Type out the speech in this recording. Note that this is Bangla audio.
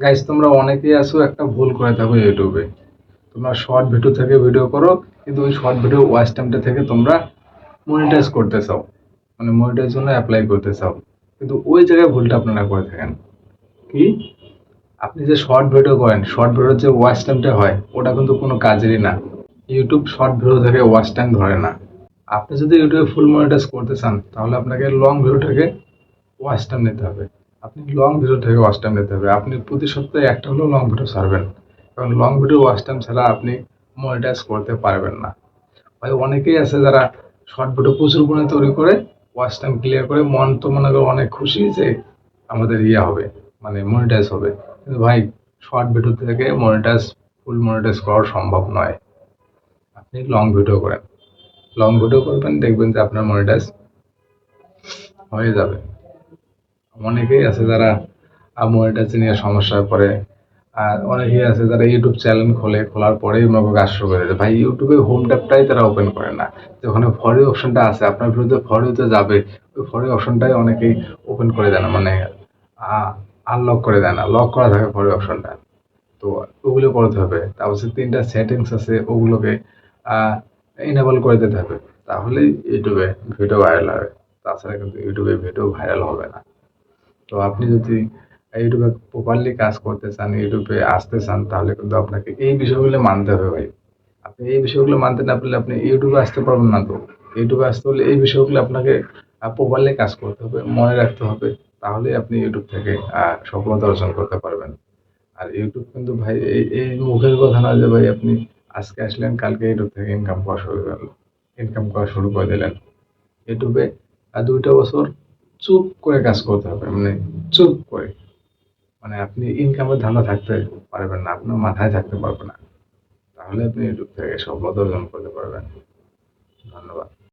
গাইস তোমরা অনেকেই আছো একটা ভুল করে থাকো ইউটিউবে তোমরা শর্ট ভিডিও থেকে ভিডিও করো কিন্তু ওই শর্ট ভিডিও ওয়াচ টাইমটা থেকে তোমরা মনিটাইজ করতে চাও। মানে মনিটাইজ জন্য অ্যাপ্লাই করতে চাও। কিন্তু ওই জায়গায় ভুলটা আপনারা করে থাকেন। কি? আপনি যে শর্ট ভিডিও করেন শর্ট ভিডিওর যে ওয়াচ টাইমটা হয় ওটা কিন্তু কোনো কাজেরই না। ইউটিউব শর্ট ভিডিও থেকে ওয়াচ টাইম ধরে না। আপনি যদি ইউটিউবে ফুল মনিটাইজ করতে চান তাহলে আপনাকে লং ভিডিও থেকে ওয়াচ টাইম নিতে হবে। আপনি লং ভিডিও থেকে ওয়াচ টাইম নিতে হবে। আপনি প্রতি সপ্তাহে একটা হলেও লং ভিডিও ছাড়বেন। কারণ লং ভিডিও ওয়াচ টাইম ছাড়া আপনি মনিটাইজ করতে পারবেন না। ভাই, অনেকেই আছে যারা শর্ট ভিডিও প্রচুর পরিমাণে তৈরি করে ওয়াচ টাইম ক্লিয়ার করে, মন তো মনে করো অনেক খুশি যে আমাদের ইয়ে হবে মানে মনিটাইজ হবে। কিন্তু ভাই শর্ট ভিডিও থেকে মনিটাইজ ফুল মনিটাইজ করা সম্ভব নয়। আপনি লং ভিডিও করেন। লং ভিডিও করবেন, দেখবেন যে আপনার মনিটাইজ হয়ে যাবে। অনেকেই আছে যারা মনিটাইজ নিয়ে সমস্যায় পড়ে। আর অনেকেই আছে যারা ইউটিউব চ্যানেল খোলে, খোলার পরেই মনে কাজ শুরু করে দেয়। ভাই ইউটিউবে হোম ট্যাবটাই তারা ওপেন করে না। ওখানে ফরি অপশনটা আছে, আপনার বিরুদ্ধে ফরিতে যাবে। ওই ফরি অপশনটাই অনেকেই ওপেন করে দেয় না মানে আনলক করে দেয় না। লক করা থাকে ফরি অপশনটা তো ওগুলো করতে হবে। তারপর তিনটা সেটিংস আছে, ওগুলোকে ইনেবল করে দিতে হবে। তাহলেই ইউটিউবে ভিডিও ভাইরাল হবে। তাছাড়া কিন্তু ইউটিউবে ভিডিও ভাইরাল হবে না। তো আপনি যদি ইউটিউবে প্রপারলি কাজ করতে চান ইউটিউবে আসতে চান, তাহলে কিন্তু আপনাকে এই বিষয়গুলো মানতে হবে ভাই। আপনি এই বিষয়গুলো মানতে না পারলে আপনি ইউটিউবে আসতে পারবেন না তো। ইউটিউবে আসতে হলে এই বিষয়গুলো আপনাকে প্রপারলি কাজ করতে হবে, মনে রাখতে হবে, তাহলেই আপনি ইউটিউব থেকে সফলতা অর্জন করতে পারবেন। আর ইউটিউব কিন্তু ভাই, এই এই মুখের কথা না যে ভাই আপনি আজকে আসলেন, কালকে ইউটিউব থেকে ইনকাম করা শুরু করলেন ইনকাম করা শুরু করে দিলেন। ইউটিউবে দুইটা বছর চুপ করে কাজ করতে হবে মানে চুপ করে। মানে আপনি ইনকামের ধান্দা থাকতে পারবেন না, আপনার মাথায় থাকতে পারবে না। তাহলে আপনি ইউটিউব থেকে সফলতা অর্জন করতে পারবেন। ধন্যবাদ।